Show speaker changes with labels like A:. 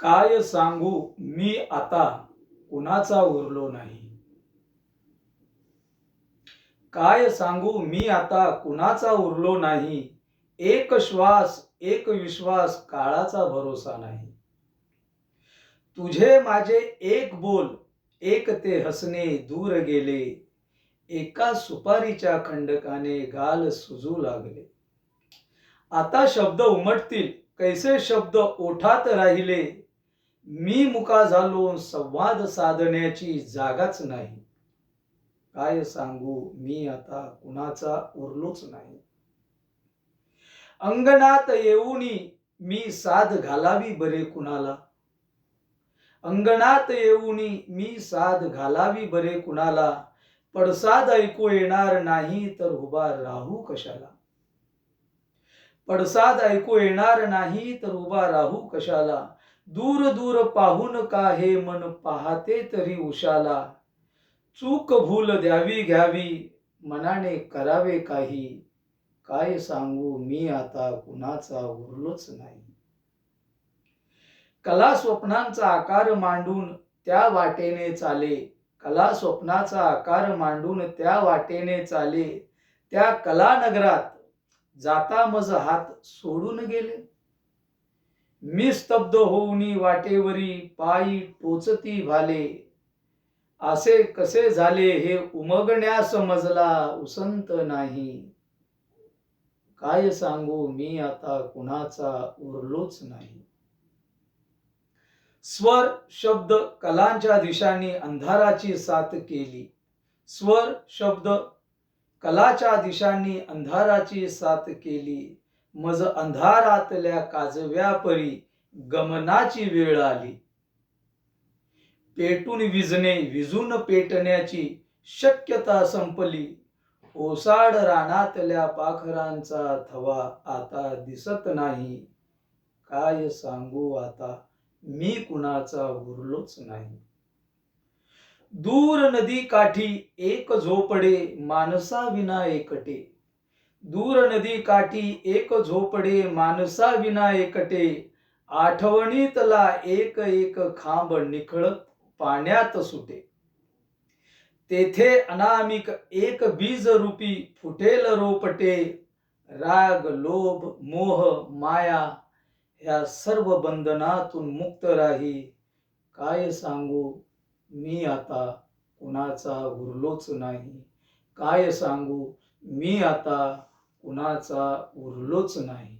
A: काय सांगू मी आता कुणाचा उरलो नाही? काय सांगू मी आता कुणाचा उरलो नाही? एक श्वास एक विश्वास काळाचा भरोसा नाही. तुझे माझे एक बोल एक ते हसणे दूर गेले. एका सुपारीच्या खंडकाने गाल सुजू लागले. आता शब्द उमटतील कैसे शब्द ओठात राहिले? मी मुका झालो संवाद साधण्याची जागाच नाही. काय सांगू मी आता कुणाचा उरलोच नाही. अंगणात येऊनी मी साध घालावी बरे कुणाला? अंगणात येऊनी मी साध घालावी बरे कुणाला? पडसाद ऐकू येणार नाही तर उभा राहू कशाला? पडसाद ऐकू येणार नाही तर उभा राहू कशाला? दूर दूर पाहून का हे मन पाहते तरी उशाला. चूक भूल द्यावी घ्यावी मनाने करावे काही. काय सांगू मी आता कुणाचा उरलोच नाही. कला स्वप्नांचा आकार मांडून त्या वाटेने चाले. कला स्वप्नाचा आकार मांडून त्या वाटेने चाले. त्या कला नगरात जाता मज हात सोडून गेले. मी स्तब्ध होऊनी वाटेवरी पायी टोचती भाले. असे कसे झाले हे उमगण्यास मजला उसंत नाही. काय सांगू मी आता कुणाचा उरलोच नाही. स्वर शब्द कलांच्या दिशांनी अंधाराची साथ केली. स्वर शब्द कलाच्या दिशांनी अंधाराची साथ केली. मज अंधारातल्या काजव्या परी गमनाची वेळ आली. पेटून विजणे विजून पेटण्याची शक्यता संपली. ओसाड रानातल्या पाखरांचा थवा आता दिसत नाही. काय सांगू आता? मी कुणाचा उरलोच नाही. दूर नदी काठी एक झोपडे माणसा विना एकटे. दूर नदी काठी एक झोपडे माणसा विना एकटे आठवणीतला एक एक खांब निखळत पाण्यात सुटे. तेथे अनामिक एक बीज रूपी फुटेल रोपटे. राग लोभ मोह माया ह्या सर्व बंधनातून मुक्त राही. काय सांगू? मी आता कुणाचा उरलोच नाही. काय सांगू? मी आता कुणाचा उरलोच नाही.